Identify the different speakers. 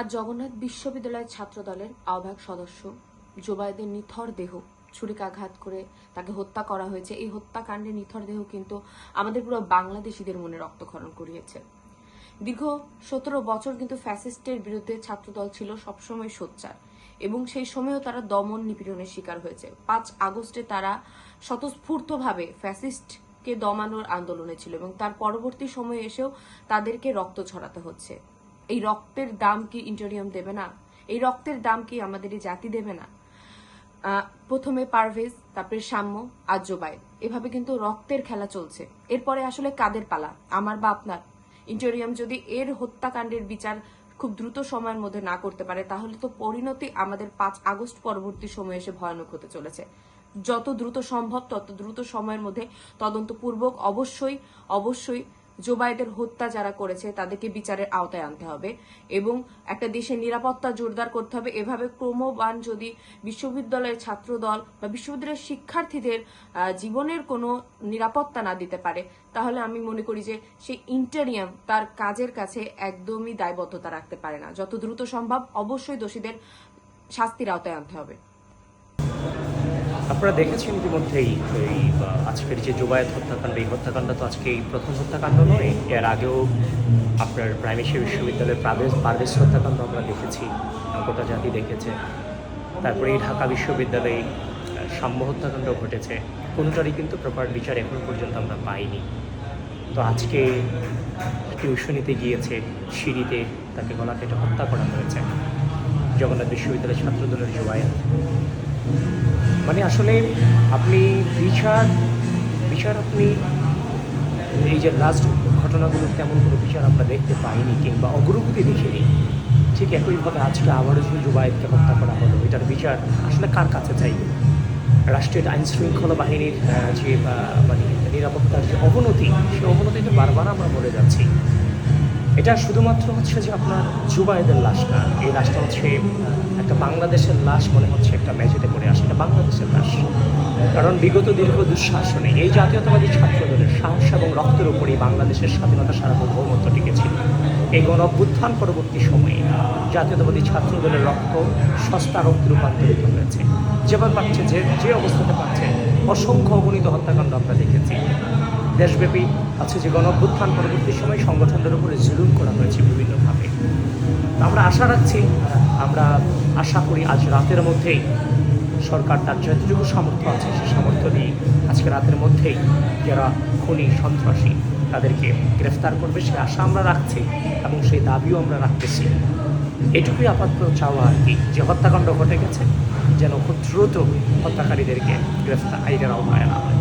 Speaker 1: আজ জগন্নাথ বিশ্ববিদ্যালয়ের ছাত্র দলের আহ্বায়ক সদস্য জোবায়েদের নিথর দেহ ছুরিকাঘাত করে তাকে হত্যা করা হয়েছে। এই হত্যাকাণ্ডের নিথর দেহ কিন্তু আমাদের পুরো বাংলাদেশিদের মনে রক্তক্ষরণ করিয়েছে। দীর্ঘ সতেরো বছর কিন্তু ফ্যাসিস্টের বিরুদ্ধে ছাত্রদল ছিল সবসময় সোচ্চার এবং সেই সময়েও তারা দমন নিপীড়নের শিকার হয়েছে। পাঁচ আগস্টে তারা স্বতঃস্ফূর্তভাবে ফ্যাসিস্টকে দমানোর আন্দোলনে ছিল এবং তার পরবর্তী সময়ে এসেও তাদেরকে রক্ত ছড়াতে হচ্ছে। এই রক্তের দাম কি ইন্টেরিয়াম দেবে না? এই রক্তের দাম কি আমাদের এই জাতি দেবে না? প্রথমে পারভেজ, তারপরে সাম্য জোবাই এভাবে কিন্তু রক্তের খেলা চলছে। এরপরে আসলে কাদের পালা? আমার বা আপনার? ইন্টেরিয়াম যদি এর হত্যাকাণ্ডের বিচার খুব দ্রুত সময়ের মধ্যে না করতে পারে, তাহলে তো পরিণতি আমাদের পাঁচ আগস্ট পরবর্তী সময়ে এসে ভয়ানক হতে চলেছে। যত দ্রুত সম্ভব, তত দ্রুত সময়ের মধ্যে তদন্তপূর্বক অবশ্যই অবশ্যই জোবাইদের হত্যা যারা করেছে, তাদেরকে বিচারের আওতায় আনতে হবে এবং একটা দেশের নিরাপত্তা জোরদার করতে হবে। এভাবে ক্রমবান যদি বিশ্ববিদ্যালয়ের ছাত্র দল বা বিশ্ববিদ্যালয়ের শিক্ষার্থীদের জীবনের কোনো নিরাপত্তা না দিতে পারে, তাহলে আমি মনে করি যে সেই ইন্টারিয়াম তার কাজের কাছে একদমই দায়বদ্ধতা রাখতে পারে না। যত দ্রুত সম্ভব অবশ্যই দোষীদের শাস্তির আওতায় আনতে হবে।
Speaker 2: আপনারা দেখেছেন ইতিমধ্যেই এই আজকের যে জুবায়েত হত্যাকাণ্ড, এই হত্যাকাণ্ড তো আজকে এই প্রথম হত্যাকাণ্ড নয়, এর আগেও আপনার প্রাইমেশি বিশ্ববিদ্যালয়ের পারভেজ পারভেজ হত্যাকাণ্ড আমরা দেখেছি গোটা জাতি দেখেছে, তারপরে এই ঢাকা বিশ্ববিদ্যালয়ে সাম্য হত্যাকাণ্ড ঘটেছে, কোনোটারই কিন্তু প্রপার বিচার এখন পর্যন্ত আমরা পাইনি। তো আজকে টিউশনিতে গিয়েছে, সিঁড়িতে তাকে গলা কেটে হত্যা করা হয়েছে, জগন্নাথ বিশ্ববিদ্যালয়ের ছাত্রদলের জুবায়েত। মানে আসলে আপনি বিচার বিচার আপনি এই যে লাস্ট ঘটনাগুলো তেমন কোনো বিচার আমরা দেখতে পাইনি কিংবা অগ্রগতি দেখিনি। ঠিক একইভাবে আজকে আবারও যদি জুবায়েতকে হত্যা করা হলো, এটার বিচার আসলে কার কাছে চাই? রাষ্ট্রের আইন শৃঙ্খলা বাহিনীর যে মানে নিরাপত্তার যে অবনতি সেই অবনতিতে বারবার আমরা বলে যাচ্ছি। এটা শুধুমাত্র হচ্ছে যে আপনার জুবাইদের লাশ না, এই লাশটা হচ্ছে একটা বাংলাদেশের লাশ মনে হচ্ছে একটা মেঝেতে পড়ে আসে, এটা বাংলাদেশের লাশ। কারণ বিগত দীর্ঘ দুঃশাসনে এই জাতীয়তাবাদী ছাত্রদলের সাহস এবং রক্তের উপরেই বাংলাদেশের স্বাধীনতা সার্বভৌমত্ব টিকেছিল। এই গণ অভ্যুত্থান পরবর্তী সময়ে জাতীয়তাবাদী ছাত্রদলের রক্ত সস্তা রক্তে রূপান্তরিত হয়েছে। যেবার পাচ্ছে যে যে অবস্থাতে পাচ্ছে, অসংখ্য অগণিত হত্যাকাণ্ড আমরা দেখেছি। দেশব্যাপী আছে যে গণ অভ্যুত্থান পরবর্তী সময় সংগঠনদের উপরে জুলুম করা হয়েছে বিভিন্নভাবে। আমরা আশা রাখছি, আমরা আশা করি আজ রাতের মধ্যেই সরকার তার যতটুকু সামর্থ্য আছে সে সামর্থ্য দিয়ে আজকে রাতের মধ্যেই যারা খুনি, সন্ত্রাসী তাদেরকে গ্রেফতার করবে, সে আশা আমরা রাখছি এবং সেই দাবিও আমরা রাখতেছি। এটুকুই আপাতত চাওয়া আর কি, যে হত্যাকাণ্ড ঘটে গেছে, যেন খুব দ্রুত হত্যাকারীদেরকে গ্রেফতার আইনের আওতায় আনা হয়।